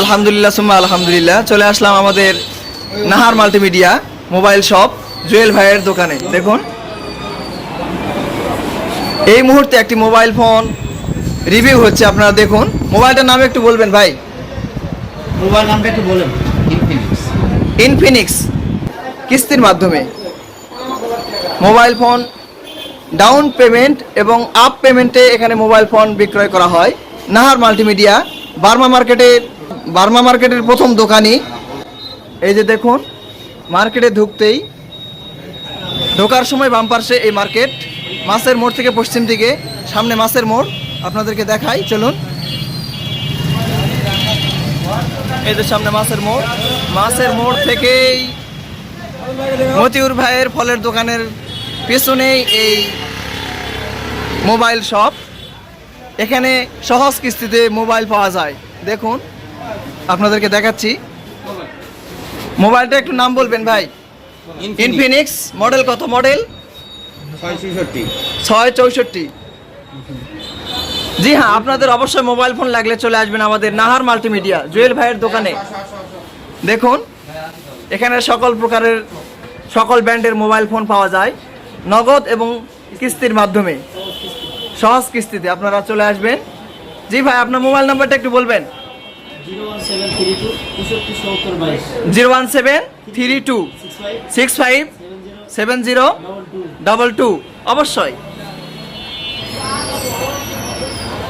আলহামদুলিল্লাহ সুম্মা আলহামদুলিল্লাহ। চলে আসলাম আমাদের Nahar multimedia mobile shop Jewel ভাইয়ের দোকানে। দেখুন। এই মুহূর্তে একটি মোবাইল ফোন রিভিউ হচ্ছে আপনারা দেখুন। মোবাইলটার নাম একটু বলবেন ভাই। মোবাইল নামটা একটু বলেন। ইনফিনিক্স ইনফিনিক্স কিস্তির মাধ্যমে। মোবাইল ফোন ডাউন পেমেন্ট এবং আপ পেমেন্টে এখানে মোবাইল ফোন বিক্রয় করা হয়। নাহার মাল্টিমিডিয়া বার্মা মার্কেটের বার্মা মার্কেটের প্রথম দোকানই। এই যে দেখুন, মার্কেটে ঢুকতেই ঢোকার সময় বাম পাশে এই মার্কেট। মাছের মোড় থেকে পশ্চিম দিকে, সামনে মাছের মোড়। আপনাদেরকে দেখাই, চলুন। এই যে সামনে মাছের মোড়। মাছের মোড় থেকেই মতিউর ভাইয়ের ফলের দোকানের পেছনেই এই মোবাইল শপ। এখানে সহজ কিস্তিতে মোবাইল পাওয়া যায়। দেখুন আপনাদেরকে দেখাচ্ছি। মোবাইলটা একটু নাম বলবেন ভাই। ইনফিনিক্স মডেল কত মডেল ছয় চৌষট্টি। জি হ্যাঁ আপনাদের অবশ্যই মোবাইল ফোন লাগলে চলে আসবেন আমাদের নাহার মাল্টিমিডিয়া জুয়েল ভাইয়ের দোকানে। দেখুন এখানে সকল প্রকারের সকল ব্র্যান্ডের মোবাইল ফোন পাওয়া যায় নগদ এবং কিস্তির মাধ্যমে। সহজ কিস্তিতে আপনারা চলে আসবেন। জি ভাই আপনার মোবাইল নাম্বারটা একটু বলবেন। Zero one seven three two six five seven zero double two অবশ্যই।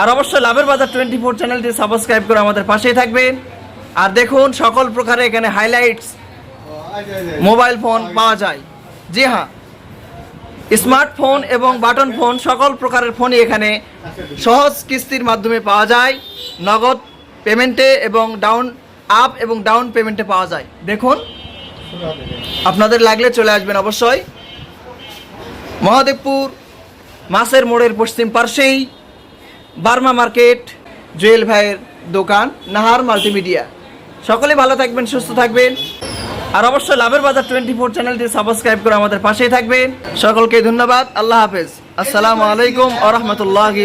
আর অবশ্যই লাভের বাজার টোয়েন্টি ফোর চ্যানেলটি সাবস্ক্রাইব করে আমাদের পাশেই থাকবেন। আর দেখুন সকল প্রকারে এখানে হাইলাইটস মোবাইল ফোন পাওয়া যায়। জি হ্যাঁ। স্মার্টফোন এবং বাটন ফোন সকল প্রকারের ফোনই এখানে সহজ কিস্তির মাধ্যমে পাওয়া যায়, নগদ পেমেন্টে এবং ডাউন আপ এবং ডাউন পেমেন্টে পাওয়া যায়। দেখুন, আপনাদের লাগলে চলে আসবেন অবশ্যই। মহাদেবপুর মাছের মোড়ের পশ্চিম পার্শ্বেই বার্মা মার্কেট, জুয়েল ভাইয়ের দোকান, নাহার মাল্টিমিডিয়া। সকলে ভালো থাকবেন, সুস্থ থাকবেন। আর অবশ্যই লাভের বাজার টোয়েন্টি ফোর চ্যানেলটি সাবস্ক্রাইব করে আমাদের পাশেই থাকবেন। সকলকে ধন্যবাদ। আল্লাহ হাফেজ। আসসালামু আলাইকুম আ রহমতুল্লাহি